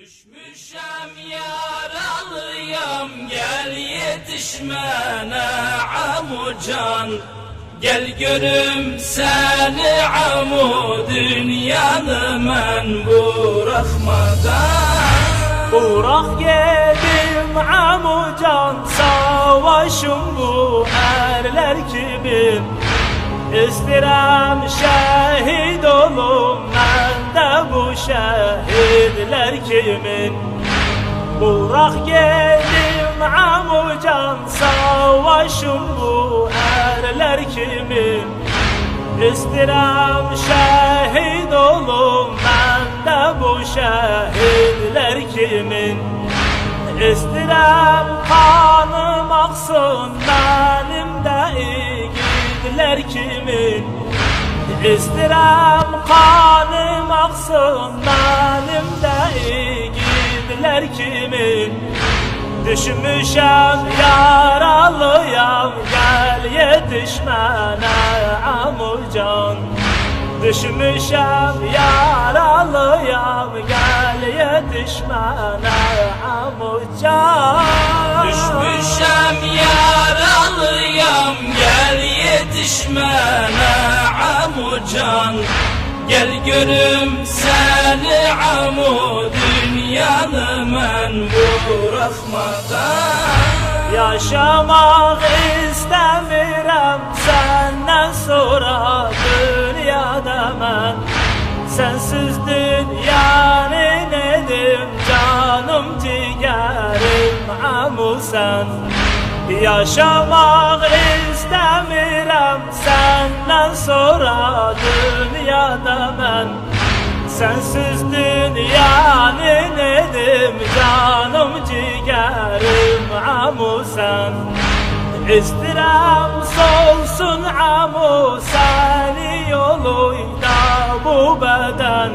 Düşmüşem yaralıyam gel yetişmene amucan. Gel görüm seni amu dünyanı men bırakmadan. Burak geldim amucan savaşım bu erler kimin İstirem şehit kimin Burak geldim amucan savaşım bu. Erler kimin? İstirem şehit olum ben de bu şehitler kimin? İstirem kanım aksın benim de igidler kimin? İstirem kanım aksın benim de igidler kimin Düşmüşem yaralıyam gel yetişmene amucan Düşmüşem yaralıyam gel yetişmene amucan Düşmüşem yaralıyam gel yetişmene amucan Gel görüm seni amu Yaşamak istemirem senden sonra dünyada ben. Sensiz dünyanın edim canım ciğerim amu sen. Yaşamak istemirem senden sonra dünyada ben Sensiz dünyanın edim canım ciğerim amu sen İstirem solsun amu seni yoluyla bu beden.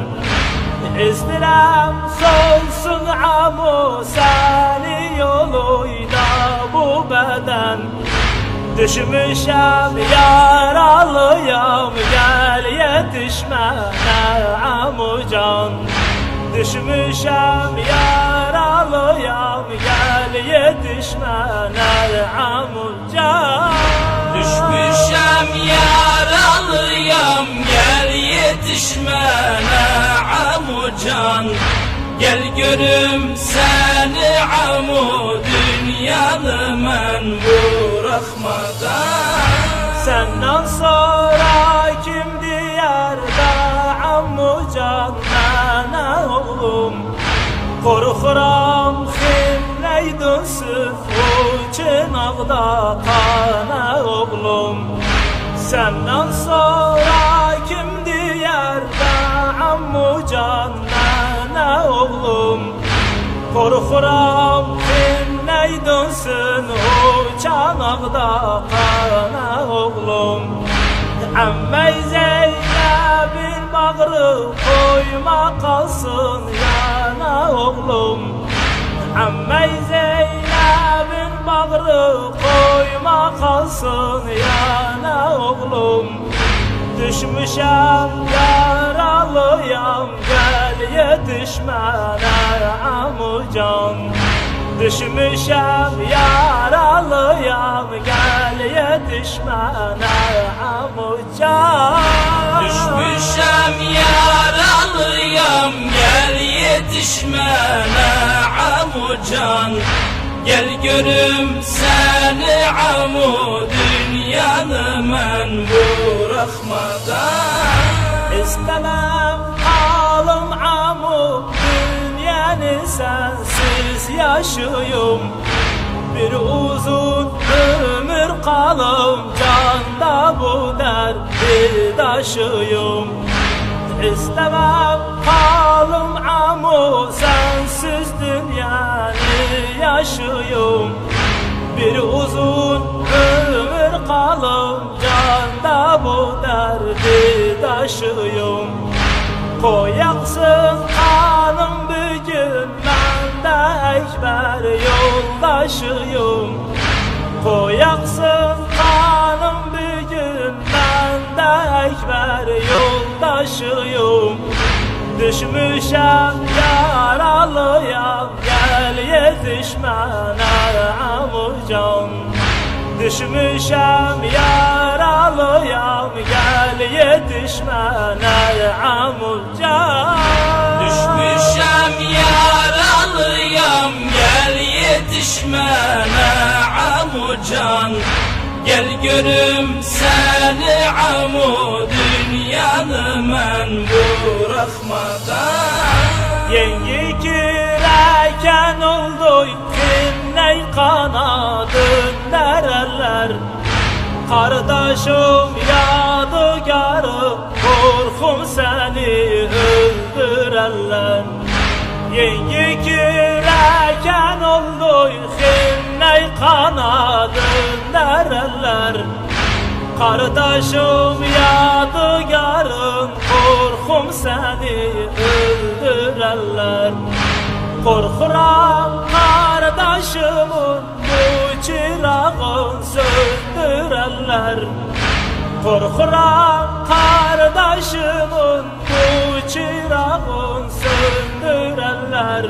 İstirem solsun amu seni yoluyla bu beden. Düşmüşem yaralıyam gel yetişmene amucan. Düşmüşem yaralıyam gel yetişmene amucan. Düşmüşem yaralıyam gel yetişmene amucan. Gel görüm seni amu dünyanı men bırakmadan Senden sonra Korkuram ximley dönsün o çınaqda kana oğlum. Senden sonra kim diyarda amucan bana oğlum? Korkuram ney dönsün o çanaqda kana oğlum. Əmmey Zeynəbin bağrı koyma qalsın yana oğlum. Əmmey Zeynəbin bağrı koyma qalsın yana oğlum. Düşmüşəm yaralıyam gel yetişmene amucan Düşmüşəm yaralıyam gel yetişmene amucan yetişmene amucan. Gel görüm seni amu dünyanı men bırakmadan İstemem alım amu dünyanı sensiz yaşıyorum. Bir uzun ömür kalım canda bu derdi taşıyorum. İstemem kalım derdi taşıyorum. Koyaksın kanım bugün ben de ekber yoldaşıyım. Koyaksın kanım bugün ben de ekber yoldaşıyım. Düşmüşəm yaralı yetişmene amucan Düşmüşem yaralıyam gel yetişmene amucan Düşmüşem yaralıyam gel yetişmene amucan Gel görüm seni amu dünyanı men bırakmadan. Yengi girerken oldu Kimney kanadın nereler? Kardeşim Korkum seni öldürerler Yengi girerken oldu Kimney kanadın nereler? Kardeşim yadigarım Korkum seni öldürerler Korkuram kardeşimin Bu çırağın söndürerler Korkuram kardeşimin Bu çırağın söndürerler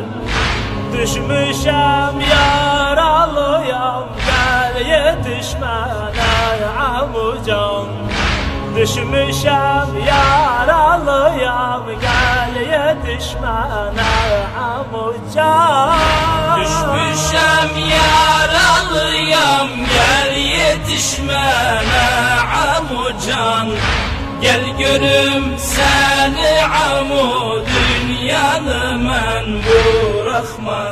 Düşmüşem yaralıyam Gel yetişmene amucan Düşmüşem yaralıyam yetişmene amucan Düşmüşem yaralıyam gel yetişmene amucan Gel görüm seni amu dünyanı men bırakmadan